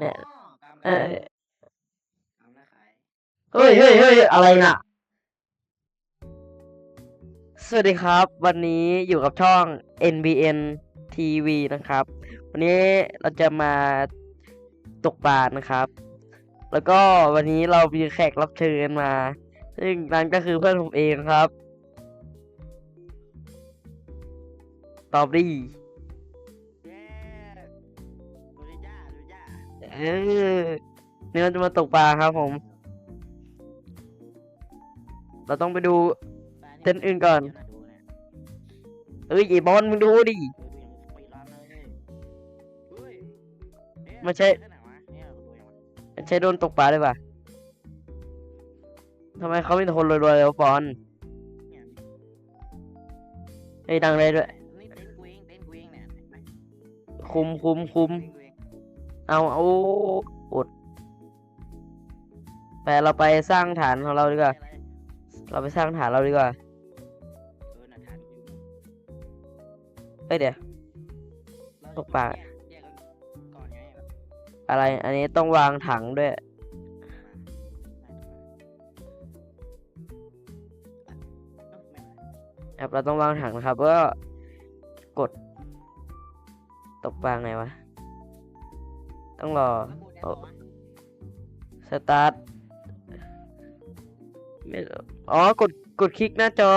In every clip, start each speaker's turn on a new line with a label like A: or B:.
A: เนี่ย
B: กำ
A: เออ
B: กำแล้วขาย
A: เฮ้ยเฮ้ยเฮ้ยอะไรน่ะ สวัสดีครับ วันนี้อยู่กับช่อง NBN TV นะครับ วันนี้เราจะมาตกปลานะครับ แล้วก็วันนี้เรามีแขกรับเชิญมา ซึ่งนั่นก็คือเพื่อนผมเองครับ ตอบดี
B: เอ
A: อนี่เราจะมาตกปลาครับผม เราต้องไปดู
B: ปลา
A: เต้นอื่นก่อน
B: เดี๋ยวะดูเนี่ย
A: เอ้ยไอ้บอลมึงดูดิ
B: ดูดูอย่างปีร้านเลยเฮ้ยเอ๊ะ
A: ไม่ใช่
B: เส้นไหนวะเนี่ยดูยังวะ
A: มันใช้โดนตกปลาได้ปะทำไมเขาเป็นคนรวยๆแล้วบอล
B: เนี่ย
A: เฮ้ยดังเลยด้วย
B: นี่เต้นกูเองเต้นกูเองเนี่ยเห็นไหม
A: คุมคุมคุม
B: เอง
A: เอาอาอดไปเราไปสร้างฐานของเราดีกว่า เราไปสร้างฐานเราดีกว่า
B: เออน่ะทานอยู่
A: เอ้ยเดี๋ยวตกปลา
B: กอะ
A: ไร อันนี้ต้องวางถังด้วย ครับ เราต้องวางถังนะครับก็กดตกปลาไงวะ ต้องรอโอ้สตาร์ทไม่รู้อ๋อกดกดคลิกหน้าจอ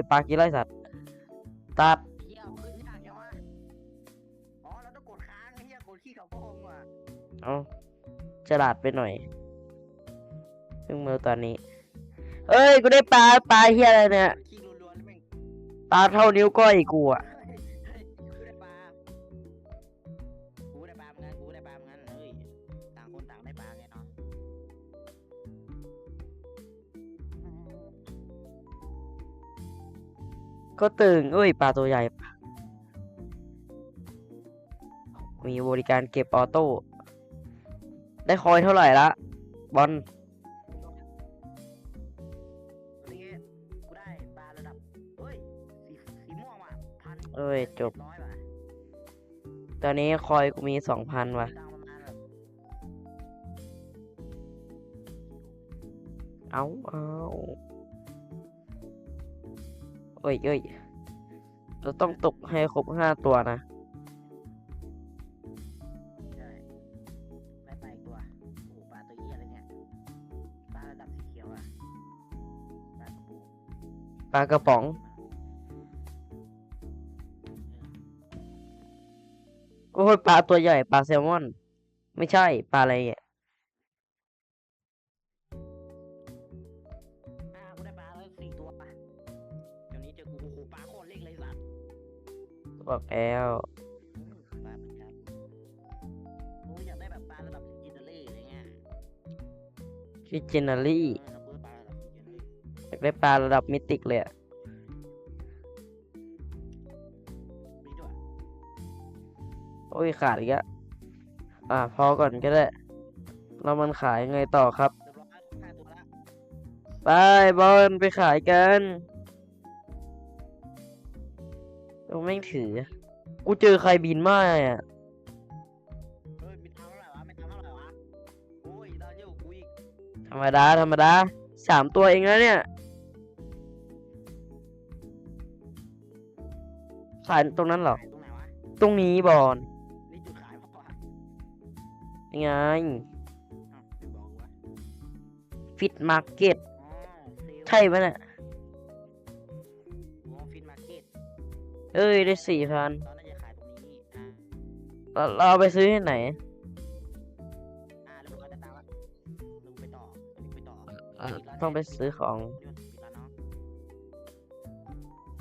B: ยปลา
A: กี่ไรสัตว์ตัด
B: เหี้ยขึ้นยากจังวะอ๋อเราต้องกดค้างไอ้เหี้ยกดขี้เขาโป้งว่ะ
A: เอาฉลาดไปหน่อยเพิ่งมือตอนนี้ เอ้ยกูได้ปลาปลาเฮียอะไรเนี่ย
B: กดขี้รัวๆแล้วแม่ง
A: ปลาเท่านิ้วก้อยกูอะ
B: ก็ตึง
A: เอ้ยปลาตัวใหญ่ มีบริการเก็บออโต้ ได้คอยเท่าไหร่ละ บอล
B: นี่กูได้ปลาระดับเฮ้ยสีสีม่วงว่ะพัน
A: เอ้ย จบ
B: ร้อยว่ะ
A: ตอนนี้คอยกูมีสองพันว่ะ
B: ตังค์ประมาณแบบ
A: เอาเอาเอ้ยเอ้ยเราต้องตกให้ครบห้าตัวนะ
B: ใช่ได้ไปอีกตัวโอ้โหปลาตัวเหี้ยอะไรเนี่ยปลาระดับสีเขียวอะปลากระปู
A: ปลากระป๋อง โอ้ยปลาตัวใหญ่ปลาแซลมอน ไม่ใช่ปลาอะไรอะ บอกแล้ว
B: อืมปลาเหมือนกันกูอยากได้แบบปลาระดับอิตาลีอะไรเงี้ย
A: ฟิจินารี่
B: เออเราเปิดปลาระดับอิตาลี
A: อยากได้ปลาระดับมิติกเลยอะ
B: มีด้วย
A: โอ้ยขาดอีกอะอะพอก่อนก็ได้เรามันขายยังไงต่อครับ
B: เรียบร้อยห้าตัวละ
A: ไปบอลไปขายกัน เราไม่งถือ กูเจอใครบินมาอะ
B: เฮ้ยมีทำเท่าไหร่วะไม่ทำเท่าไหร่วะโอ้ยดาวเยอะกว่ากูอีก
A: ธรรมดาธรรมดาสามตัวเองแล้วเนี่ยขายตรงนั้นเหรอ
B: ขายตรงไหนวะ
A: ตรงนี้บอล
B: นี่จุดขายเพราะว่า
A: ยังไง
B: อ้าวไม่บอกกูวะ
A: ฟิตมาร์เก็ต
B: อ๋อเซลล์
A: ใช่ปะเนี่ย
B: เอ้
A: ยได้สี่พัน
B: ตอนนั้นจะขายตรงนี้อ่า
A: เราเราเอาไปซื้อที่ไหน
B: อ่าแล้วมึงก็ได้ตังค์ละมึงไปต่อมึงไปต่อ
A: อะ
B: ปิดร้าน
A: ต้องไปซื้อของ
B: เดี๋ยวปิดร้านเนาะ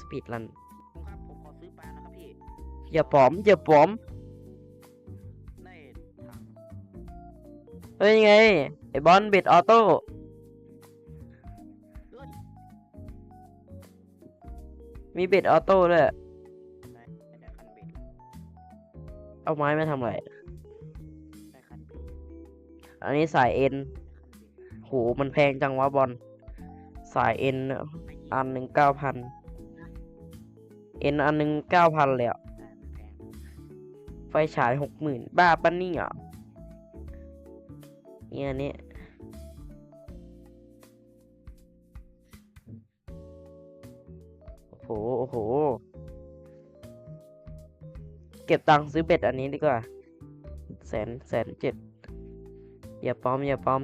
A: สปีดรัน
B: คุณครับผมขอซื้อปลานะครับพี่
A: อย่าปลอมอย่าปลอม
B: ในถัง
A: เฮ้ยไงไอ้บอลเบ็ดออโต้
B: ย
A: มีเบ็ดออโต้ด้วย
B: เอา
A: ไม้มาทำอะไร
B: ได้คันเบ็ด
A: อันนี้สายเอ็น
B: ได้คันเบ็ด
A: โหมันแพงจังวะบอล สายเอ็น
B: ไม่ยิง
A: อันหนึ่งเก้าพัน เอ็นอันหนึ่งเก้าพันเลยอะ
B: แต่มันแพง
A: ไฟฉายหกหมื่นบ้าปะเนี่ยเนี่ยอันนี้โอ้โห โอ้โห เก็บตังค์ซื้อเบ็ดอันนี้ดีกว่า แสนแสนเจ็ดอย่าปลอมอย่าปลอม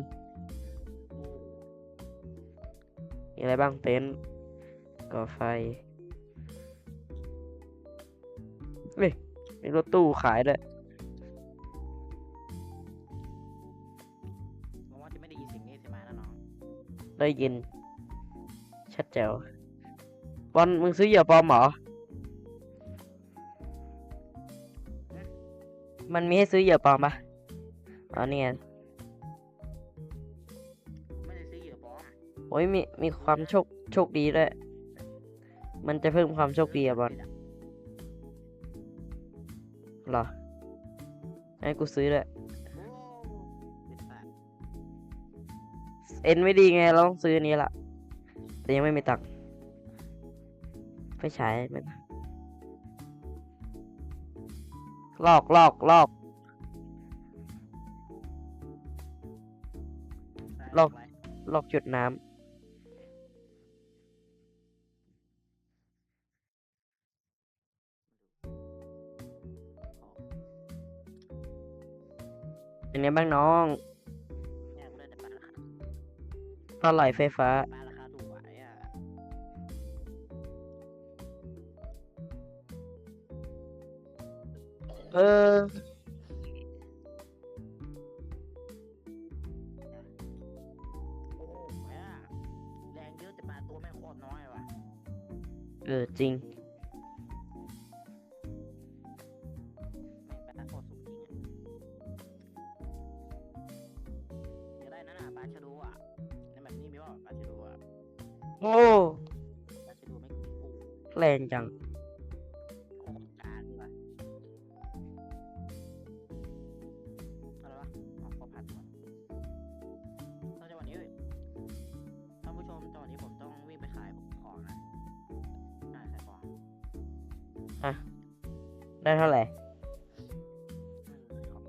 A: มีอะไรบ้างเต็นท์ก่อไฟเฮ้ยมีรถตู้ขายด้วย
B: หวังว่าจะไม่ได้ยินเสียงนี้ใช่ไหมนะน้อง
A: ได้ยิน ชัดแจ๋วบอลมึงซื้อเหยื่อปลอมเหรอ มันมีให้ซื้อเหยื่อปลอมปะอ๋อเนี่ย
B: ไม่ได้ซื้อเหยื่อปลอม
A: โอ้ยมีมีความโชคโชคดีด้วย มันจะเพิ่มความโชคดีอะบอลเหรอให้กูซื้อด้วย
B: โอ้เป็นสัตว์
A: เอ็นไม่ดีไงเราต้องซื้ออันนี้ละแต่ยังไม่มีตังค์ไปใช้มัน ลอกลอกลอก
B: ได้
A: ลอก
B: ไว้
A: ลอกจุดน้ำเป็นไงบ้างน้อง
B: เนี่ยกูได้แต่ปลาราคา
A: ปลาไหลไฟฟ้า เออ
B: โอ้แม่แรงเยอะแต่ปลาตัวแม่งโคตรน้อยว่ะ
A: เออจริ
B: ง
A: ได้เท่าไหร่
B: อืมครับ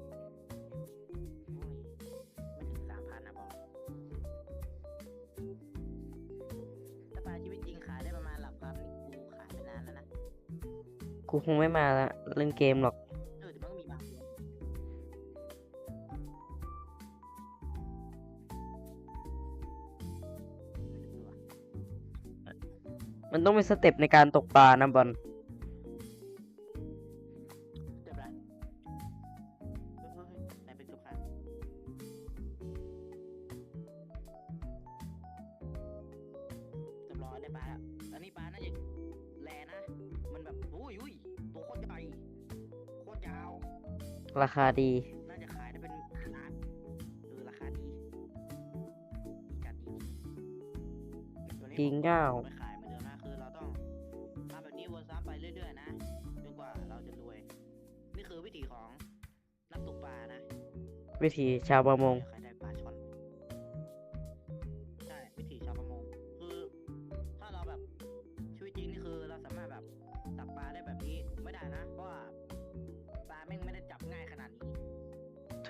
B: โอ้ยไม่ถึงสามพันนะบอกถ้าปลาชีวิตจริงขายได้ประมาณหลักพันนี่กูขายไปนานแล้วนะ
A: กูคงไม่มาละเล่นเกมหรอก
B: เออแต่มันก็มีบางตัวไม่ถึงว่ะ
A: มันต้องมีสเต็ปในการตกปลานะบอล
B: ราคา
A: ดี
B: น่าจะขายได้เป็นล้านเออราคาดีดีจัดดีตัวนี้
A: จริง
B: ผม
A: เก้า
B: ไม่ขายเหมือนเดิมนะคือเราต้องทำแบบนี้วนซ้ำไปเรื่อยๆนะจนกว่าเราจะรวย นี่คือวิธีของนักตกปลานะ
A: วิธีชาวประมง
B: ใคร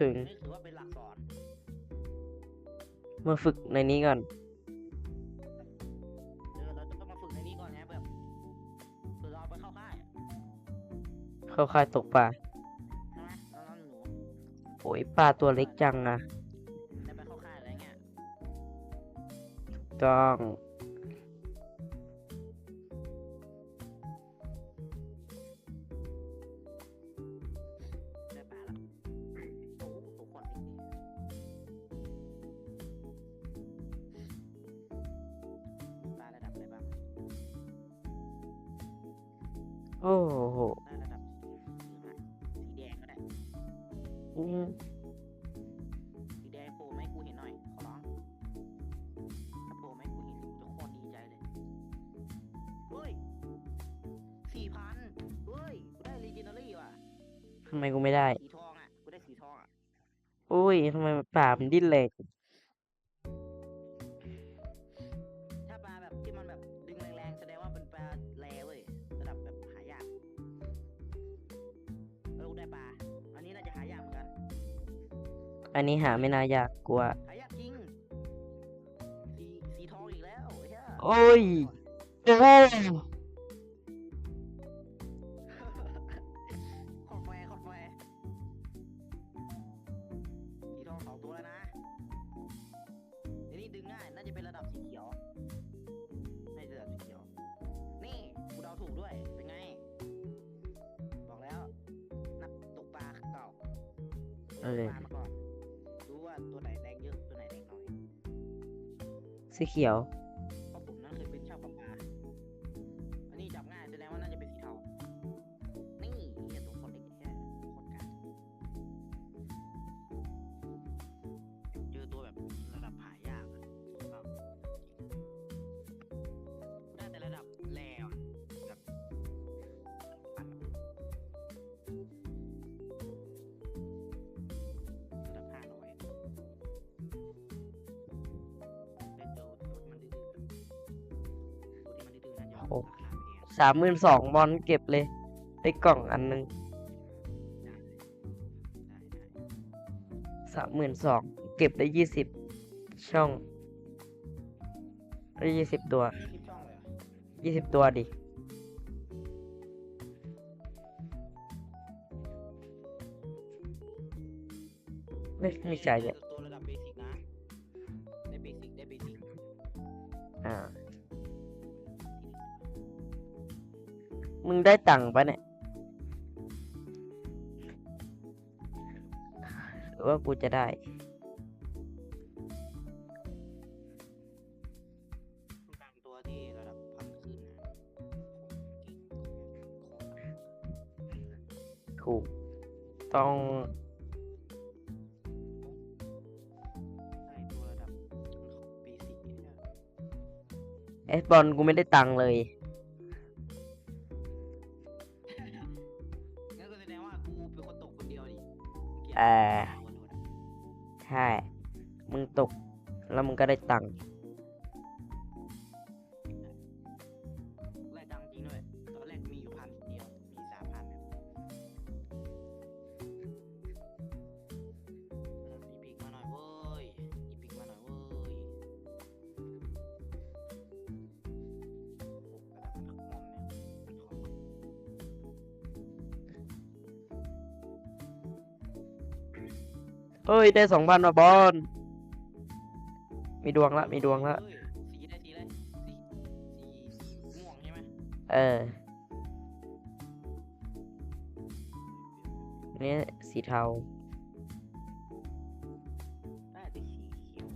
B: ถึง นี่ถือว่าเป็นหลักสอน
A: มาฝึกในนี้ก่อน
B: เออเราจะต้องมาฝึกในนี้ก่อนไงแบบเผื่อเราเอาไปเข้าค่าย
A: เข้าค่ายตกปลา
B: ใช่ไหมน้องๆหนู
A: โอ้ยปลาตัวเล็กจังอะ
B: ได้ไปเข้าค่ายอะไรเงี้ย
A: ต้อง
B: โอ้โหระดับสีแดงก็ได้
A: อืม
B: สีแดงโผล่ไม่กูเห็นหน่อยขอร้องถ้าโผล่ไม่กูเห็นกูจะโคตรดี
A: ใจเลยเฮ้ย
B: สี่พันเฮ้ยกูได้ลีเจนเด
A: อรี่ว่ะทำไมกูไม่ได้
B: สีทองอะกูได้สีทองอะอุ้ยทำไมป่ามันดิ้นเลย อันนี้
A: หาไม่น่ายากกลัว
B: หายากจริงสีสีทองอีกแล้วไอ้เหี้ย
A: โอ้ยโอ้ย
B: ขอดแฟร์ขอดแฟร์สีทองสองตัวแล้วนะเดี๋ยวนี้ดึงง่ายน่าจะเป็นระดับสีเขียวน่าจะระดับสีเขียว นี่กูเดาถูกด้วย เป็นไง บอกแล้ว นักตกปลาเก่า
A: เออ
B: ตกปลา เขี
A: ยว
B: สาม
A: หมื่นสองบอลเก็บเลย ได้กล่องอันหนึงสามหมื่นสองเก็บได้ยี่สิบช่องได้ยี่สิบตัว
B: ยี่สิบ
A: ตัวดิไม่ไม่ใช่เนี่ย
B: ได้
A: ตังค์ปะเนี่ยหรือว่ากูจะได้
B: บางตัวที่ระดับพันขึ้นนะของเก่งของ
A: ถูกต้อง
B: ใช่ตัวระดับเบสิกเนี่ย
A: เอสบอลกูไม่ได้ตังค์เลย
B: ก็
A: ได้ตังค์
B: แรกดังจริงด้วยตอนแรกมีอยู่พันเดียวมีสามพันเนี่ยอีพิกมาหน่อยเว้ยอีพิกมาหน่อยเว้ยโอ้กระดาษมันขมอมเนี่ยมันขม
A: เฮ้ย ได้สองพันมาบอล มีดวงละ มีดวงละ
B: เฮ้ยสีได้สีได้สีสีม่วงใช่ไหม
A: เออนี่สีเทา
B: ได้แต่สีเขียว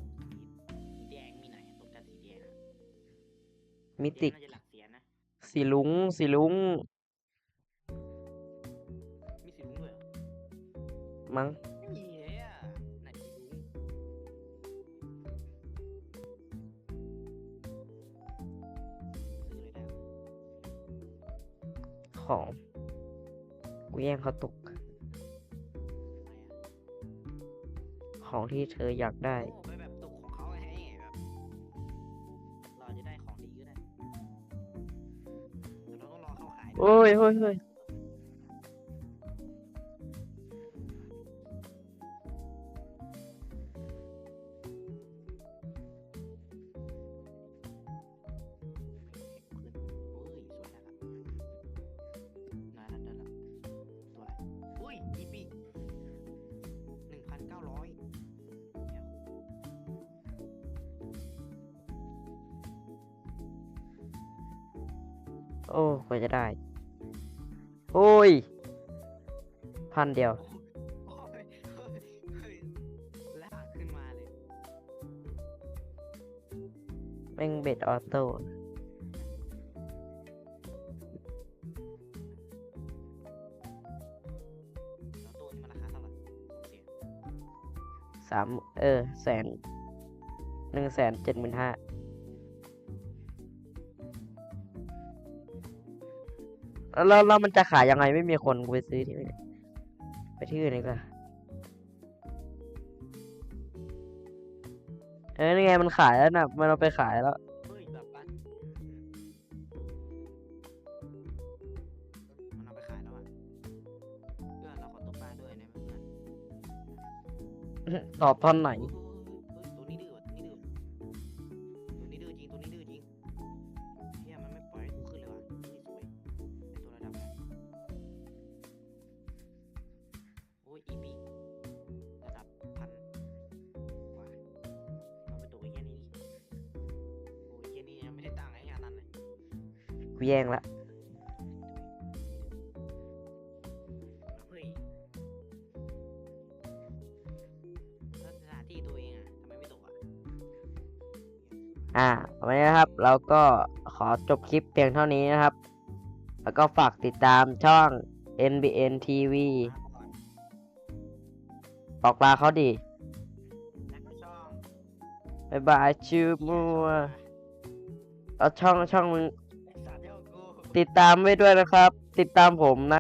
B: สีแดงมีไหนตกกันสีแดงอะ
A: มิ
B: แด
A: ติ
B: ง
A: ก
B: น่าจะหลักเสียนะ
A: สีลุง สีลุง
B: มีสีลุงด้วยเหรอ
A: มั้ง ของ กูแย่งเขาตก
B: ทำไมอะ
A: ของที่เธออยากได้
B: โอ้ไปแบบตกของเขาไงแบบเราจะได้ของดีก็ได้แต่เราต้องรอเขาขายด้วย
A: โอ้ยเฮ้ยเฮ้ย
B: โอ้กว่า
A: จะได้ โอ้ย พันเดียว
B: โอ้ยเฮ้ยเฮ้ยลากขึ้นมาเลย
A: แม่งเบ็ดออโต้
B: แล้วตัวนี้มันราคาเท่าไหร่สอเสียน
A: สาม เออ แสน หนึ่งแสนเจ็ดหมื่นห้า แล้วแล้วมันจะขายยังไงไม่มีคนกูไปซื้อที่ไหนไปที่อื่นดีกว่าเอ้ยนี่ไงมันขายแล้วนะมันเอาไปขายแล้ว
B: เฮ้ยแบบว่ามั อ่าวันนี้นะ
A: ครับเราก็ขอจบคลิปเพียงเท่านี้นะครับ แล้วก็ฝากติดตามช่อง NBN TV บอกลาเขาดีบายบายชิวมัวเอาช่องช่องมึงติดตามไว้ด้วยนะครับ ติดตามผมนะ